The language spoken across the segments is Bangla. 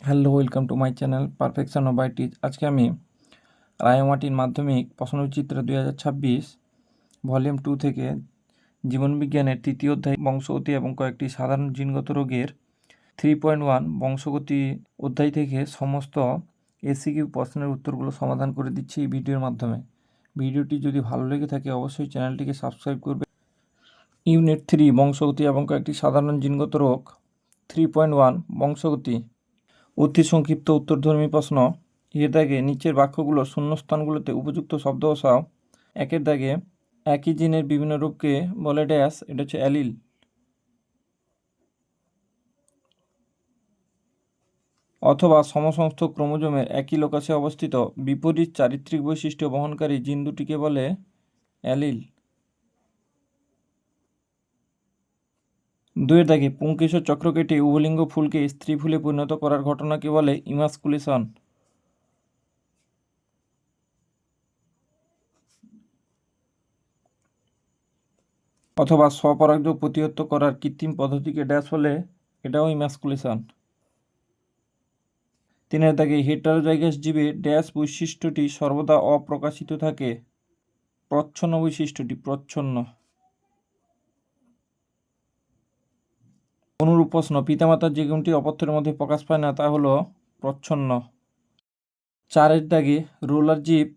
Hello, welcome to my channel perfection of its আজকে আমি রায়মাটির মাধ্যমিক প্রশ্নচিত্র দুই হাজার ছাব্বিশ, ভলিউম টু থেকে জীবনবিজ্ঞানের তৃতীয় অধ্যায় বংশগতি এবং কয়েকটি সাধারণ জিনগত রোগের থ্রি পয়েন্ট ওয়ান বংশগতি অধ্যায় থেকে সমস্ত এসিকিউ প্রশ্নের উত্তরগুলো সমাধান করে দিচ্ছি এই ভিডিওর মাধ্যমে। ভিডিওটি যদি ভালো লেগে থাকে অবশ্যই চ্যানেলটিকে সাবস্ক্রাইব করবে। ইউনিট থ্রি বংশগতি এবং কয়েকটি সাধারণ জিনগত রোগ থ্রি পয়েন্ট ওয়ান বংশগতি অতি সংক্ষিপ্ত উত্তরধর্মী প্রশ্ন। এর দাগে নিচের বাক্যগুলো শূন্যস্থানগুলোতে উপযুক্ত শব্দ বসাও একের দাগে একই জিনের বিভিন্ন রূপকে বলে ড্যাশ, এটা হচ্ছে অ্যালিল। অথবা সমসংস্থ ক্রোমোজোমের একই লোকাসে অবস্থিত বিপরীত চারিত্রিক বৈশিষ্ট্য বহনকারী জিন দুটিকে বলে অ্যালিল। দুয়ের দাগে পুংকেশর চক্র কেটে উভলিঙ্গ ফুলকে স্ত্রী ফুলে পরিণত করার ঘটনাকে বলে ইমাসকুলেশন। অথবা স্বপরাগযোগ প্রতিহত করার কৃত্রিম পদ্ধতিকে ড্যাশ বলে এটাও ইমাসকুলেশন। তিনের দাগে হেটারোজাইগাস জীবে ড্যাশ বৈশিষ্ট্যটি সর্বদা অপ্রকাশিত থাকে। প্রচ্ছন্ন বৈশিষ্ট্যটি প্রচ্ছন্ন। অনুরূপ প্রশ্ন। পিতামাতার যে গুণটি অপত্যের মধ্যে প্রকাশ পায় না, তা হলো প্রচ্ছন্ন। চারের দাগে রোলার জিপ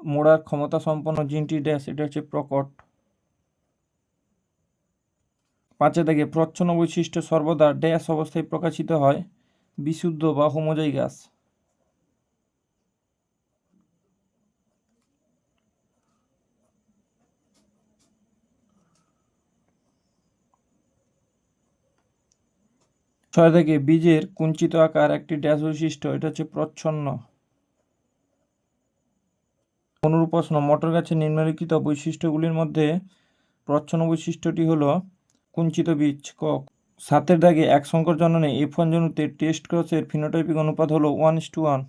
মোড়ার ক্ষমতা সম্পন্ন জিনটি ড্যাশ, এটা হচ্ছে প্রকট। পাঁচের দাগে প্রচ্ছন্ন বৈশিষ্ট্য সর্বদা ড্যাশ অবস্থায় প্রকাশিত হয় বিশুদ্ধ বা হোমোজাইগাস। ছয় থেকে বীজের কুঞ্চিত আকার একটি ড্যাশ বৈশিষ্ট্য, এটা হচ্ছে প্রচ্ছন্ন। অনুরূপ প্রশ্ন মটর গাছের নিম্নলিখিত বৈশিষ্ট্যগুলির মধ্যে প্রচ্ছন্ন বৈশিষ্ট্যটি হলো কুঞ্চিত বীজ, ক। সাতের দাগে এক সংকর জননে এফ ওয়ান জনুতে টেস্ট ক্রসের ফিনোটাইপিক অনুপাত হলো ওয়ান ইস টু ওয়ান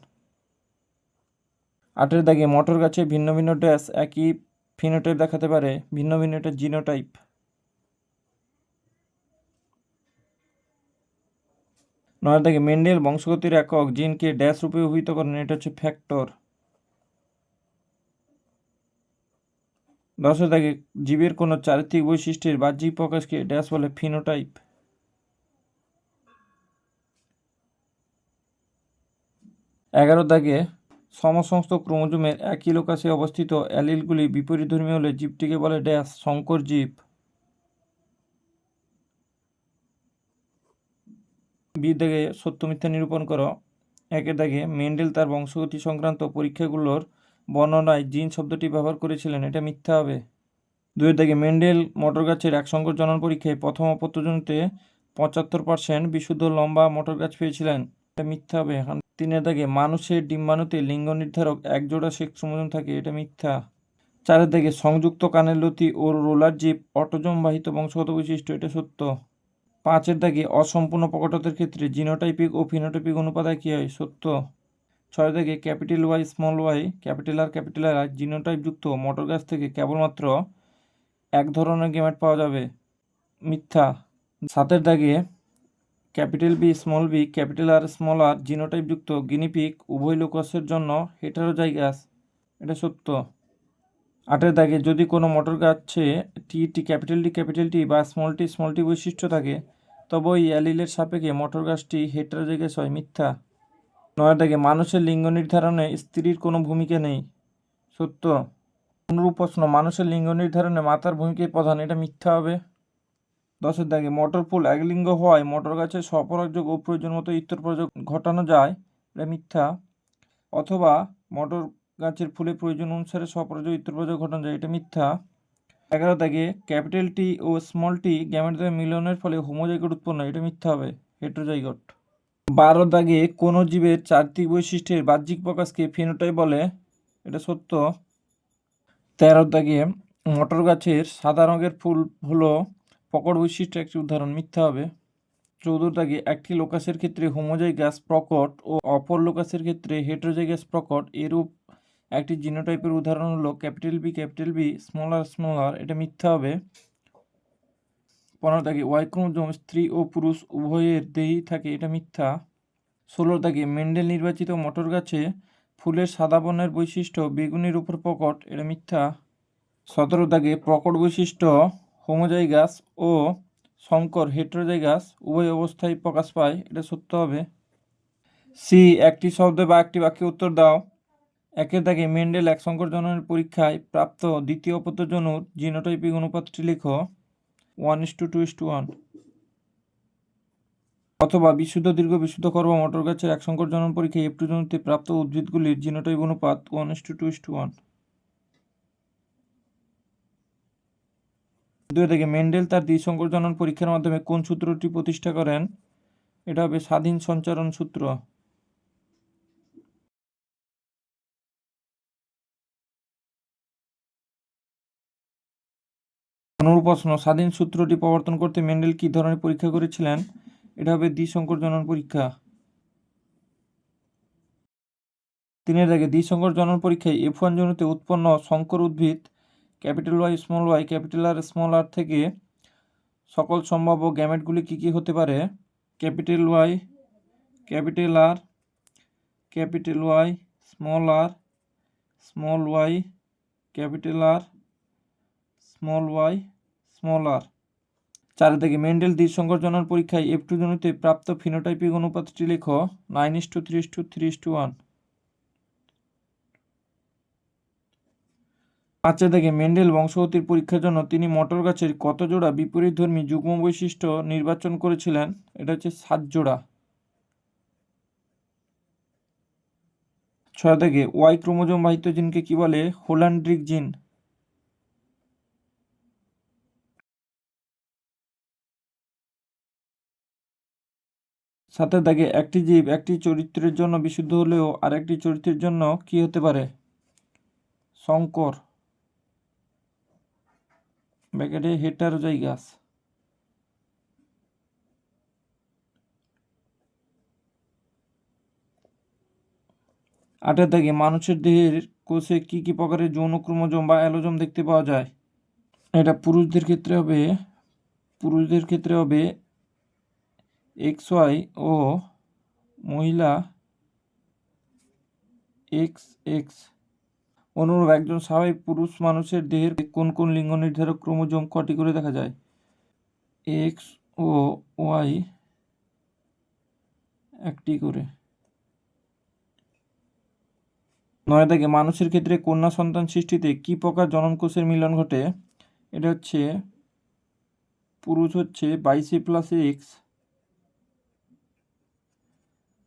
আটের দাগে মটর গাছে ভিন্ন ভিন্ন ড্যাশ একই ফিনোটাইপ দেখাতে পারে ভিন্ন ভিন্ন এটা জিনোটাইপ। নয় দাগে মেন্ডেল বংশগতির একক জিনকে ড্যাশ রূপে অভিহিত করেন, এটা হচ্ছে ফ্যাক্টর। দশের দাগে জীবের কোনো চারিত্রিক বৈশিষ্ট্যের বাহ্যিক প্রকাশকে ড্যাশ বলে ফিনোটাইপ। এগারো দাগে সমসমস্ত ক্রোমোজোমের একই লোকাসে অবস্থিত অ্যালিলগুলি বিপরীতধর্মী হলে জীবটিকে বলে ড্যাশ, শঙ্কর জীব। বি দাগে সত্য মিথ্যা নিরূপণ করো। একের দাগে মেন্ডেল তার বংশগতি সংক্রান্ত পরীক্ষাগুলোর বর্ণনায় জিন শব্দটি ব্যবহার করেছিলেন। এটা মিথ্যা হবে। দুয়ের দাগে মেন্ডেল মটর গাছের এক সংকর জনন পরীক্ষায় প্রথম অপত্যজনিতে পঁচাত্তর পার্সেন্ট বিশুদ্ধ লম্বা মটর গাছ পেয়েছিলেন। এটা মিথ্যা হবে। তিনের দাগে মানুষের ডিম্বাণুতে লিঙ্গ নির্ধারক এক জোড়া সেক্স ক্রোমোজোম থাকে। এটা মিথ্যা। চারের দাগে সংযুক্ত কানের লতি ও রোলার জিপ অটোজম বাহিত বংশগত বৈশিষ্ট্য। এটা সত্য। পাঁচের দাগে অসম্পূর্ণ প্রকটতের ক্ষেত্রে জিনোটাইপিক ও ফিনোটাইপিক অনুপাত কী হয়? সত্য। ছয় দাগে capital Y, small Y, capital R capital R জিনোটাইপযুক্ত মটর গাছ থেকে কেবলমাত্র এক ধরনের গেমেট পাওয়া যাবে। মিথ্যা। সাতের দাগে capital B, small B, capital R small R জিনোটাইপযুক্ত guinea pig উভয় লোকাসের জন্য হেটারোজাইগাস। এটা সত্য। আটের দাগে যদি কোনো মটর গাছে টি টি, ক্যাপিটাল টি ক্যাপিটাল টি বা স্মল টি স্মল টি বৈশিষ্ট্য থাকে তবে ওই অ্যালিলের সাপেক্ষে মটর গাছটি হেটারোজাইগাস হয় মিথ্যা। নয় দাগে মানুষের লিঙ্গ নির্ধারণে স্ত্রীর কোনো ভূমিকা নেই। সত্য। অনুরূপ প্রশ্ন, মানুষের লিঙ্গ নির্ধারণে মাতার ভূমিকাই প্রধান, এটা মিথ্যা হবে? দশের দাগে, মটর ফুল একলিঙ্গ হওয়ায় মটর গাছের স্বপরাগযোগ ও প্রয়োজন মতো ইত্তর প্রযোগ ঘটানো যায়, এটা মিথ্যা। অথবা, মটর গাছের ফুলে প্রয়োজন অনুসারে স্বপরাগযোগ ইত্তর প্রযোগ ঘটানো যায়। এটা মিথ্যা। এগারো দাগে ক্যাপিটাল টি ও স্মল টি গ্যামেটদের মিলনের ফলে হোমোজাইগট উৎপন্ন এটা মিথ্যা হবে। হেট্রোজাইগট। বারো দাগে কোনো জীবের চারিত্রিক বৈশিষ্ট্যের বাহ্যিক প্রকাশকে ফিনোটাইপ বলে। এটা সত্য। তেরো দাগে মটর গাছের সাদা রঙের ফুল হলো প্রকট বৈশিষ্ট্য একটি উদাহরণ। মিথ্যা হবে। চৌদ্দ দাগে একটি লোকাসের ক্ষেত্রে হোমোজাইগাস প্রকট ও অপর লোকাসের ক্ষেত্রে হেট্রোজাইগাস প্রকট এরূপ একটি জিনোটাইপের উদাহরণ হলো capital B capital B small R small R এটা মিথ্যা হবে। পনেরো দাগে ওয়াই ক্রোমোজোম স্ত্রী ও পুরুষ উভয়ের দেহেই থাকে, এটা মিথ্যা। ষোলো দাগে, মেন্ডেল নির্বাচিত মটর গাছে ফুলের সাদা বর্ণের বৈশিষ্ট্য, বেগুনির উপর প্রকট, এটা মিথ্যা। সতেরো দাগে, প্রকট বৈশিষ্ট্য, হোমোজাইগাস ও শঙ্কর হেট্রোজাইগাস উভয় অবস্থায় প্রকাশ পায়, এটা সত্য হবে। সি একটি শব্দে বা একটি বাক্যে উত্তর দাও। একের দাগে মেন্ডেল এক সংকর জননের পরীক্ষায় প্রাপ্ত দ্বিতীয় অপত্য জনুর জিনোটাইপিক অনুপাতটি লেখো। One is to two is to one অথবা বিশুদ্ধ, দীর্ঘ, বিশুদ্ধ কর্ম মটর গাছের এক সংকর জনন পরীক্ষায় এফ টু জনুতে প্রাপ্ত উদ্ভিদগুলির জিনোটাইপ অনুপাত one is to two is to one দুই থেকে মেন্ডেল তার দ্বি দ্বিসংকর জনন পরীক্ষার মাধ্যমে কোন সূত্রটি প্রতিষ্ঠা করেন? এটা হবে স্বাধীন সঞ্চারণ সূত্র। পনেরো প্রশ্ন, স্বাধীন সূত্রটি প্রবর্তন করতে মেন্ডেল কী ধরনের পরীক্ষা করেছিলেন? এটা হবে দ্বিসংকর জনন পরীক্ষা। তিনের দাগে দ্বিসংকর জনন পরীক্ষায় এফ ওয়ান জনুতে উৎপন্ন সংকর উদ্ভিদ, capital Y, small Y, capital R small R থেকে সকল সম্ভাব্য গ্যামেটগুলি কী কী হতে পারে? Capital Y, capital R, capital Y, small R, small Y, capital R, small Y small R চার থেকে মেন্ডেল দ্বিসংকর জনন পরীক্ষায় এফ টু জনুতে প্রাপ্ত ফিনোটাইপিক অনুপাতটি লেখ nine is to three is to three is to one. পাঁচে থেকে মেন্ডেল বংশগতির পরীক্ষার জন্য তিনি মটর গাছের কত জোড়া বিপরীতধর্মী যুগ্ম বৈশিষ্ট্য নির্বাচন করেছিলেন? এটা হচ্ছে সাত জোড়া। ছয় থেকে ওয়াই ক্রোমোজোম বাহিত জিনকে কি বলে? হোল্যান্ড্রিক জিন। সাথে দাগে একটি জীব একটি চরিত্রের জন্য বিশুদ্ধ হলেও আরেকটি চরিত্রের জন্য কি হতে পারে? শঙ্কর। ব্যাকেটে হেটার হেটারোজাইগাস। আটের দাগে মানুষের দেহের কোষে কি কি প্রকারের যৌন ক্রোমোজোম বা অ্যালোজোম দেখতে পাওয়া যায়? এটা পুরুষদের ক্ষেত্রে হবে, পুরুষদের ক্ষেত্রে হবে এক্স ওয়াই ও মহিলা এক্স এক্স অনুরূপ একজন স্বাভাবিক পুরুষ মানুষের দেহের কোন কোন লিঙ্গ নির্ধারক ক্রোমোজোম কটি করে দেখা যায়? এক্স ও ওয়াই একটি করে। নয় থেকে মানুষের ক্ষেত্রে কন্যা সন্তান সৃষ্টিতে কি প্রকার জননকোষের মিলন ঘটে? এটা হচ্ছে, পুরুষ হচ্ছে বাইশে প্লাস এক্স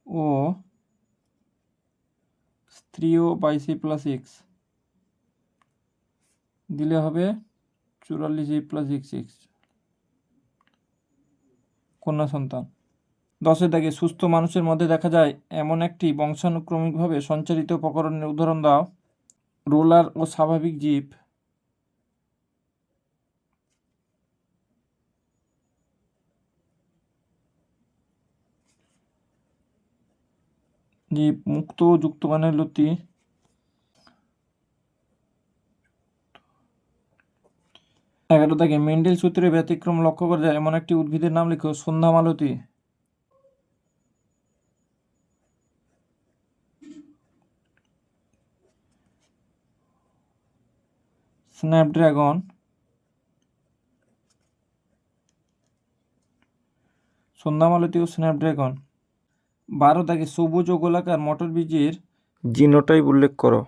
ও স্ত্রীও বাইশে প্লাস এক্স। দিলে হবে চুরাল্লিশ এ প্লাস এক্স এক্স। কন্যা সন্তান। দশের দাগে সুস্থ মানুষের মধ্যে দেখা যায়, এমন একটি বংশানুক্রমিকভাবে সঞ্চারিত উপকরণের উদাহরণ দাও। রোলার ও স্বাভাবিক জীব। জীব মুক্ত ও যুক্তগানের লতি এগারো থেকে মেন্ডেল সূত্রে ব্যতিক্রম লক্ষ্য করা যায়, এমন একটি উদ্ভিদের নাম লিখো সন্ধ্যা মালতী স্ন্যাপড্রাগন। সন্ধ্যামালতী ও স্ন্যাপড্রাগন। বারো দাগে সবুজ ও গোলাকার মটর বীজের জিনোটাইপ উল্লেখ করো।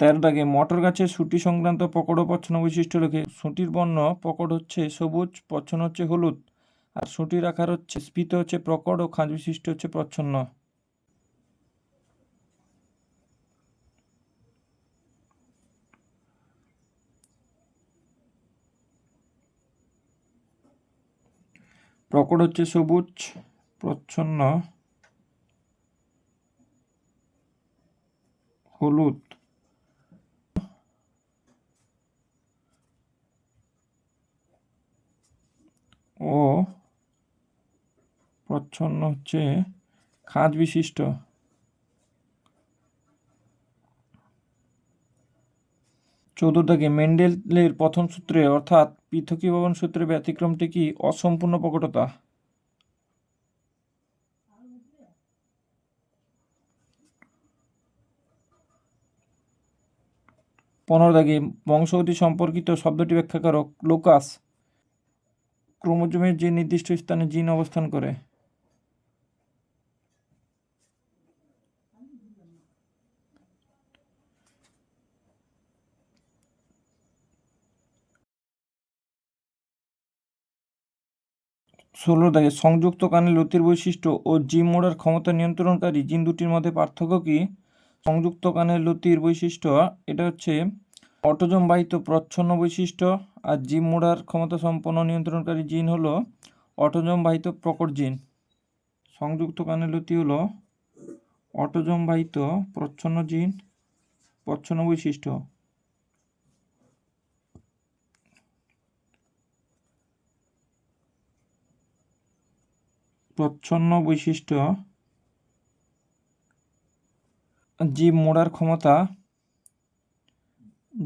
তেরো দাগে মটর গাছের সুটি সংক্রান্ত পকড় ও পচ্ছন্ন বৈশিষ্ট্য লেখে সুটির বর্ণ পকড় হচ্ছে সবুজ পচ্ছন্ন হচ্ছে হলুদ আর সুটির আকার হচ্ছে স্ফীত হচ্ছে প্রকট ও খাঁজ বিশিষ্ট হচ্ছে প্রচ্ছন্ন। প্রকট হচ্ছে সবুজ, প্রচ্ছন্ন, হলুদ। ও প্রচ্ছন্ন হচ্ছে খাঁজ বিশিষ্ট। চৌদ্দ দাগে মেন্ডেলের প্রথম সূত্রে অর্থাৎ পৃথকীভবন সূত্রে ব্যতিক্রমটি কি অসম্পূর্ণ প্রকটতা? পনেরো দাগে বংশগতি সম্পর্কিত শব্দটি ব্যাখ্যা করো। লোকাস ক্রোমোজোমের যে নির্দিষ্ট স্থানে জিন অবস্থান করে। ষোলো দাগে সংযুক্ত কানে লতির বৈশিষ্ট্য ও জিম মোড়ার ক্ষমতা নিয়ন্ত্রণকারী জিন দুটির মধ্যে পার্থক্য কি? সংযুক্ত কানের লতির বৈশিষ্ট্য, এটা হচ্ছে অটোজম বাহিত প্রচ্ছন্ন বৈশিষ্ট্য আর জিম মোড়ার ক্ষমতা সম্পন্ন নিয়ন্ত্রণকারী জিন হলো অটোজম বাহিত প্রকট জিন। সংযুক্ত কানের লতি হলো অটোজম বাহিত প্রচ্ছন্ন জিন, প্রচ্ছন্ন বৈশিষ্ট্য। প্রচ্ছন্ন বৈশিষ্ট্য জীব মোড়ার ক্ষমতা।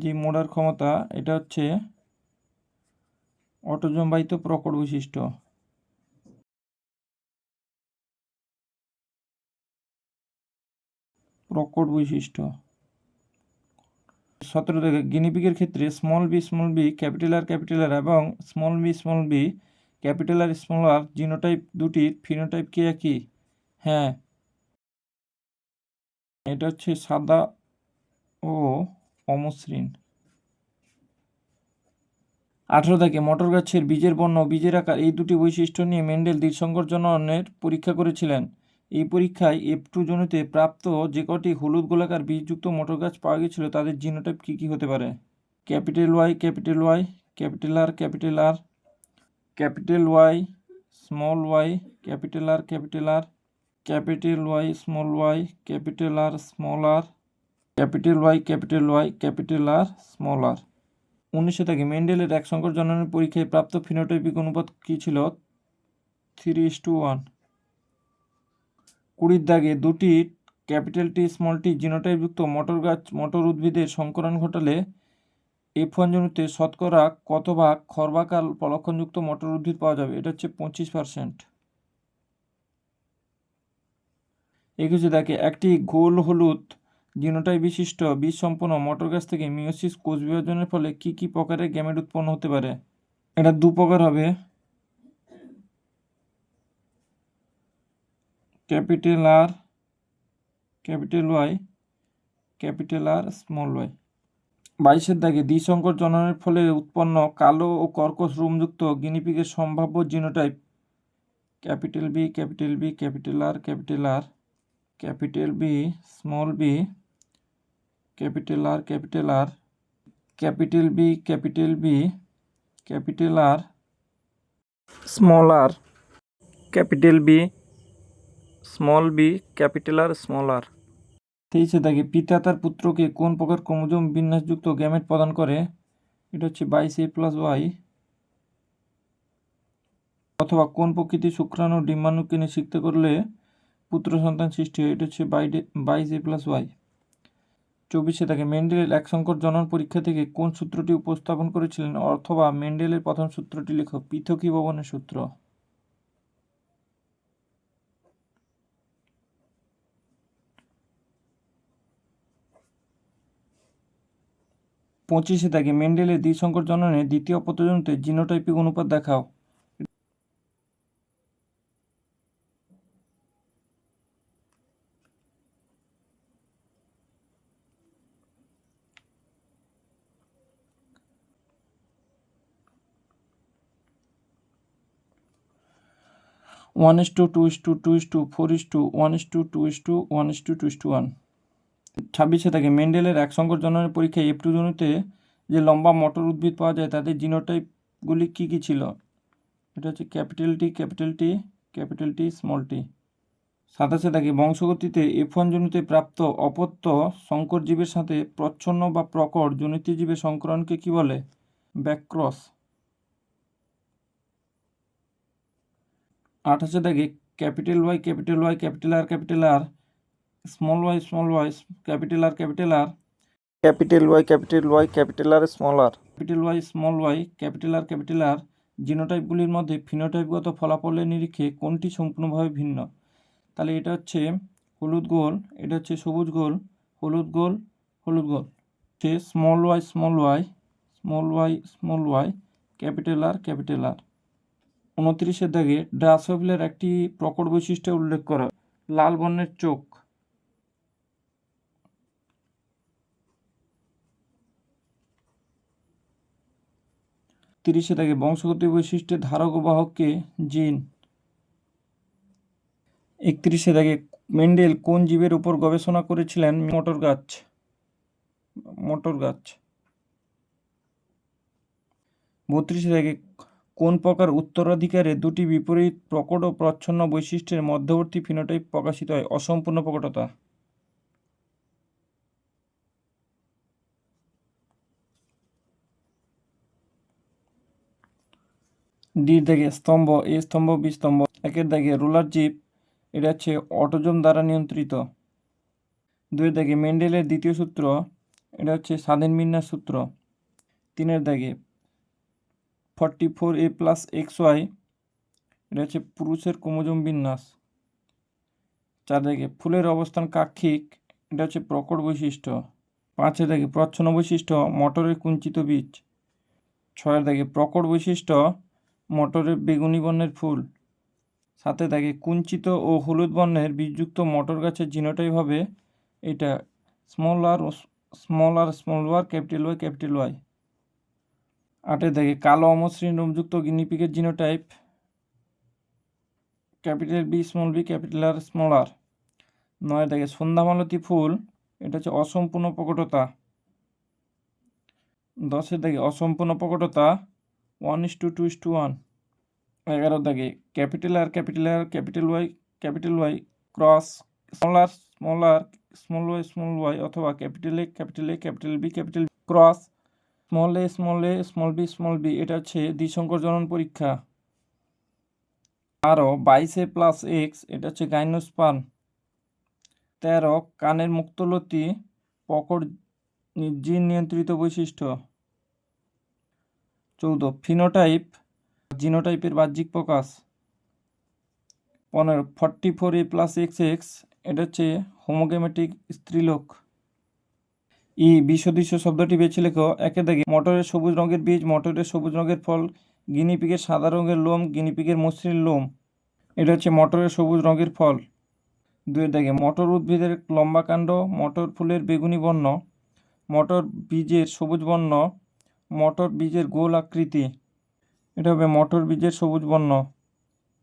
জীব মোড়ার ক্ষমতা, এটা হচ্ছে অটোজম বাহিত প্রকট বৈশিষ্ট্য। প্রকট বৈশিষ্ট্য। সতেরো থেকে, গিনিপিগের ক্ষেত্রে small B small B capital R capital R এবং small B small B capital R small R genotype দুটির ফিনোটাইপ কি একই? হ্যাঁ। এটা হচ্ছে সাদা ও অমসৃণ। আঠেরো থেকে মটর গাছের বীজের বর্ণ বীজের আকার এই দুটি বৈশিষ্ট্য নিয়ে মেন্ডেল দৃঢ়সংকর জননের পরীক্ষা করেছিলেন। এই পরীক্ষায় এফ টু জনুতে প্রাপ্ত যে কটি হলুদ গোলাকার বীজযুক্ত মটর গাছ পাওয়া গেছিল, তাদের জিনোটাইপ কী কী হতে পারে? Capital Y capital Y, capital R capital R capital Y, small Y, capital R capital R, capital Y, small Y, capital R, small R, capital Y capital Y, capital R, small R. উনিশশো থেকে মেন্ডেলের এক সংকর জননের পরীক্ষায় প্রাপ্ত ফিনোটাইপিক অনুপাত কী ছিল? Three is to one. কুড়ির দাগে দুটি ক্যাপিটাল টি, স্মল টি জিনোটাইপযুক্ত মটর গাছ, মটর উদ্ভিদের সংকরণ ঘটালে এফ ওয়ান জমিতে শতকরা কত ভাগ খর্বাকার পলক্ষণযুক্ত মটর উদ্ভিদ পাওয়া যাবে? এটা হচ্ছে পঁচিশ পার্সেন্ট একুশে দেখে, একটি গোল হলুদ জিনোটাইপ বিশিষ্ট বীজ সম্পন্ন মটর গাছ থেকে মিওসিস কোষ বিভাজনের ফলে কি কি প্রকারের গ্যামেট উৎপন্ন হতে পারে? এটা দু প্রকার হবে। Capital R, capital Y, capital R, small Y. বাইশের দাগে দ্বিসংকর জননের ফলে উৎপন্ন কালো ও কর্কশ রোমযুক্ত গিনিপিগের সম্ভাব্য genotype capital B capital B, capital R capital R, capital B, small B, capital R capital R, capital B capital B, capital R, small R, capital B, small B, capital R, small R. তেইশে দাগে পিতা তার পুত্রকে কোন প্রকার ক্রোমোজোম বিন্যাসযুক্ত গ্যামেট প্রদান করে? এটা হচ্ছে বাইশ এ প্লাস ওয়াই। অথবা কোন প্রকৃতি শুক্রাণু ডিম্বাণুকে নিষিক্ত করলে পুত্র সন্তান সৃষ্টি হয়? এটা হচ্ছে বাইডে, বাইশ এ প্লাস ওয়াই। চব্বিশে থাকে মেন্ডেলের এক সংকট জনন পরীক্ষা থেকে কোন সূত্রটি উপস্থাপন করেছিলেন? অথবা মেন্ডেলের প্রথম সূত্রটি লেখ পৃথকীভবনের সূত্র। পঁচিশে থাকে মেন্ডেলের দ্বিসংকর জননের দ্বিতীয় প্রতিজনিতে জিনোটাইপিক অনুপাত দেখাও। One is to two is to two is to, four is to, one is to two is to, one is to two is to one. ছাব্বিশে থাকে মেন্ডেলের এক সংকর জননের পরীক্ষায় টু জনুতে যে লম্বা মটর উদ্ভিদ পাওয়া যায় তাদের জিনোটাইপগুলি কী কী ছিল? এটা হচ্ছে capital T capital T capital T, small T. সাতাশে থাকে বংশগতিতে এফ ওয়ান জনিতে প্রাপ্ত অপত্য সংকর জীবের সাথে প্রচ্ছন্ন বা প্রকট জনিত জীবের সংকরণকে কী বলে? ব্যাক্রস আঠাশে দাগে capital Y capital Y, capital R capital R small Y small Y capital R capital R capital Y capital Y capital R small R capital Y small Y capital R capital R জিনোটাইপগুলির মধ্যে ফিনোটাইপগত ফলাফলের নিরিখে কোনটি সম্পূর্ণভাবে ভিন্ন? তাহলে এটা হচ্ছে হলুদ গোল এটা হচ্ছে সবুজ গোল হলুদ গোল হলুদ গোল। হচ্ছে small Y small Y small Y small Y capital R capital R উনত্রিশের দাগে ড্রাসোফিলের একটি প্রকট বৈশিষ্ট্য উল্লেখ করা। লাল বর্ণের চোখ। তিরিশে দাগে বংশগত বৈশিষ্ট্যের ধারক বাহককে জিন। একত্রিশে দাগে মেন্ডেল কোন জীবের উপর গবেষণা করেছিলেন? মটর গাছ। মটর গাছ। বত্রিশে দাগে কোন প্রকার উত্তরাধিকারে দুটি বিপরীত প্রকট ও প্রচ্ছন্ন বৈশিষ্ট্যের মধ্যবর্তী ফিনোটাইপ প্রকাশিত হয়? অসম্পূর্ণ প্রকটতা। ডি দাগে স্তম্ভ, এ স্তম্ভ, বি স্তম্ভ, একের দাগে রোলার জিপ এটা হচ্ছে অটোজম দ্বারা নিয়ন্ত্রিত। দুই দাগে মেন্ডেলের দ্বিতীয় সূত্র, এটা হচ্ছে স্বাধীন বিন্যাস সূত্র। তিনের দাগে forty four A plus X Y, এটা হচ্ছে পুরুষের ক্রোমোজোম বিন্যাস। চার দাগে ফুলের অবস্থান কাক্ষিক, এটা হচ্ছে প্রকট বৈশিষ্ট্য। পাঁচের দাগে প্রচ্ছন্ন বৈশিষ্ট্য, মটরের কুঞ্চিত বীজ। ছয়ের দাগে প্রকট বৈশিষ্ট্য মটরের বেগুনি বর্ণের ফুল। সাথে থাকে কুঞ্চিত ও হলুদ বর্ণের বীজযুক্ত মটর গাছের জিনোটাইপ হবে এটা small R small R small or capital Y capital Y. আটে থাকে কালো অমসৃণ রূপযুক্ত গিনিপিকের genotype, capital B, small B, capital R small R. নয় থাকে সন্ধ্যামালতী ফুল, এটা হচ্ছে অসম্পূর্ণ প্রকটতা। দশে থাকে অসম্পূর্ণ প্রকটতা one is to two is to one এগারো দাগে capital R capital R capital Y capital Y cross small R small R small Y small Y অথবা capital A capital A capital B capital cross small A small A small B small B এটা হচ্ছে দ্বিসংকর জনন পরীক্ষা। আরও বাইশ প্লাস এক্স এটা হচ্ছে গাইনোস্পান তেরো, কানের মুক্তলতি, পকড় জিন নিয়ন্ত্রিত বৈশিষ্ট্য। চৌদ্দ। ফিনোটাইপ, জিনোটাইপের বাহ্যিক প্রকাশ। পনেরো। Forty four A plus X X, এটা হচ্ছে হোমোগেমেটিক স্ত্রীলোক। ই বিসদৃশ্য শব্দটি বেছে লেখো। একে দেখে মটরের সবুজ রঙের বীজ, মটরের সবুজ রঙের ফল গিনিপিগের সাদা রঙের লোম গিনিপিগের মসৃণ লোম। এটা হচ্ছে মটরের সবুজ রঙের ফল। দুই দেখে মটর উদ্ভিদের লম্বা কাণ্ড, মটর ফুলের বেগুনি বর্ণ, মটর বীজের সবুজ বর্ণ মটর বীজের গোল আকৃতি। এটা হবে মটর বীজের সবুজ বর্ণ।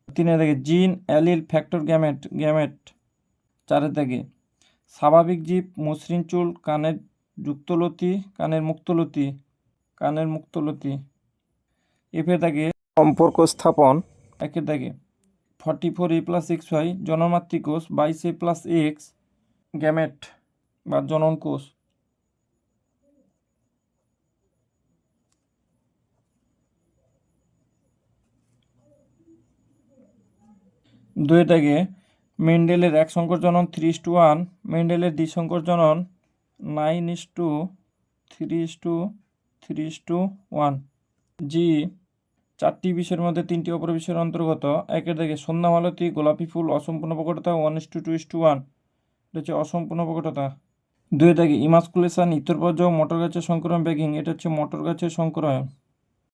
তিনে দেখে জিন, অ্যালিল, ফ্যাক্টর গ্যামেট গ্যামেট। চারে দেখে স্বাভাবিক জীব, মসৃণ চুল, কানের যুক্তলতি, কানের মুক্তলতি কানের মুক্তলতি। এফে থাকে সম্পর্ক স্থাপন। একে থাকে forty four A plus X Y জনমাতৃ কোষ বাইশ এ প্লাস এক্স, গ্যামেট বা জনন দুই দাগে মেন্ডেলের এক সংকর জনন থ্রি ইস টু ওয়ান মেন্ডেলের দ্বি সংকর জনন nine is to three is to three is to one জি চারটি বিষয়ের মধ্যে তিনটি অপর বিষয়ের অন্তর্গত, একের দিকে সন্ধ্যামালতি গোলাপি ফুল, অসম্পূর্ণ প্রকটতা one is to two is to one এটা হচ্ছে অসম্পূর্ণ প্রকটতা। দুই দাগে ইমাসকুলেশন ইতরপর্য মটর গাছের সংকরণ ব্যাগিং এটা হচ্ছে মটর গাছের সংকরণ।